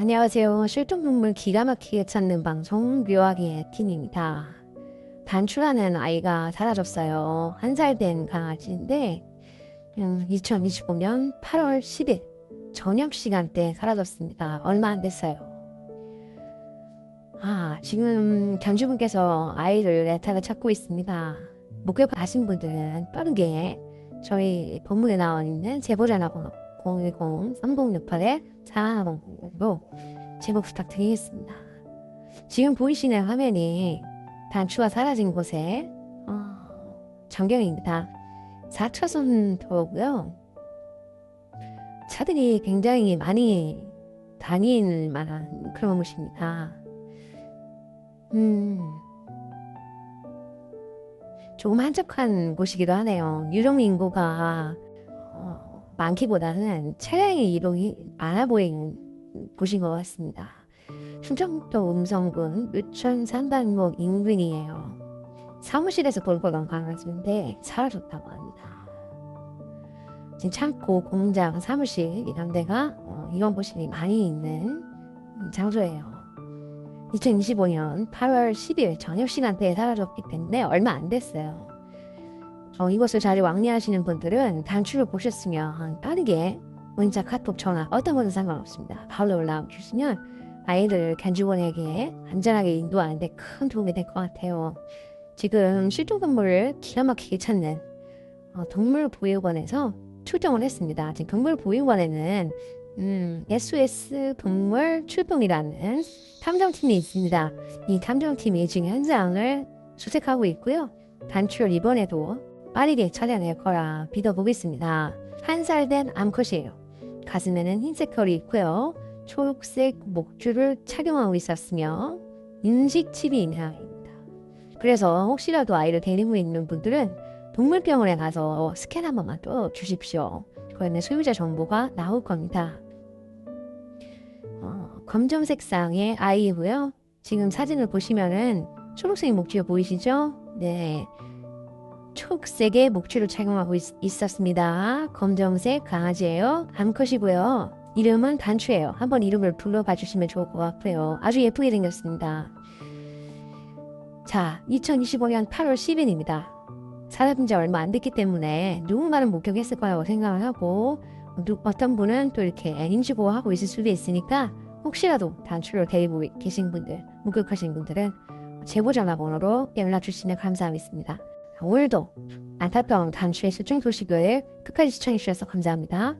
안녕하세요. 실존동물 기가 막히게 찾는 방송 묘하게 팀입니다. 단추라는 아이가 사라졌어요. 한 살 된 강아지인데 음, 2025년 8월 10일 저녁 시간대 사라졌습니다. 얼마 안 됐어요. 아, 지금 견주분께서 아이를 애타게 찾고 있습니다. 목격 아신 분들은 빠르게 저희 본문에 나와 있는 제보자나 번호 010-3068-4400로 제보 부탁드리겠습니다. 지금 보이시는 화면이 단추가 사라진 곳에 어, 전경입니다. 4차선 도로고요. 차들이 굉장히 많이 다닐 만한 그런 곳입니다. 음, 조금 한적한 곳이기도 하네요. 유령 인구가 어, 많기보다는 차량의 이동이 많아 보이는 곳인 것 같습니다. 충청도 음성군 유천 산단목 인근이에요. 사무실에서 볼 거던 강아지인데 사라졌다고 합니다. 지금 창고, 공장, 사무실 이런 데가 어, 이원보실이 많이 있는 장소예요. 2025년 8월 10일 저녁 시간대에 사라졌기 때문에 얼마 안 됐어요. 어, 이곳을 자주 왕래하시는 분들은 단추를 보셨으면 빠르게 문자, 카톡, 전화 어떤 것은 상관없습니다. 바로 연락 주시면 아이들 견주원에게 안전하게 인도하는데 큰 도움이 될 것 같아요. 지금 실종 동물을 기가 막히게 찾는 어, 동물보육원에서 출동을 했습니다. 지금 동물보육원에는 음, SOS 동물 출동이라는 탐정팀이 있습니다. 이 탐정팀이 지금 현장을 수색하고 있고요. 단추를 이번에도 빠르게 찾아낼 거라 믿어보겠습니다. 한 살 된 암컷이에요. 가슴에는 흰색 털이 있고요. 초록색 목줄을 착용하고 있었으며 인식칩이 있는 아이입니다. 그래서 혹시라도 아이를 데리고 있는 분들은 동물병원에 가서 스캔 한 번만 또 주십시오. 그러면 소유자 정보가 나올 겁니다. 어, 검정색 쌍의 아이고요. 지금 사진을 보시면은 초록색 목줄 보이시죠? 네. 초록색의 목줄을 착용하고 있, 있었습니다. 검정색 강아지예요. 암컷이고요. 이름은 단추예요. 한번 이름을 불러봐 주시면 좋을 것 같고요. 아주 예쁘게 생겼습니다. 자, 2025년 8월 10일입니다. 사라진 지 얼마 안 됐기 때문에 누군가는 목격했을 거라고 생각을 하고 누, 어떤 분은 또 이렇게 인지 보호하고 있을 수도 있으니까 혹시라도 단추를 데리고 계신 분들, 목격하신 분들은 제보 전화번호로 연락 주시면 감사하겠습니다. 오늘도 안타까운 단추의 실종 소식을 끝까지 시청해 주셔서 감사합니다.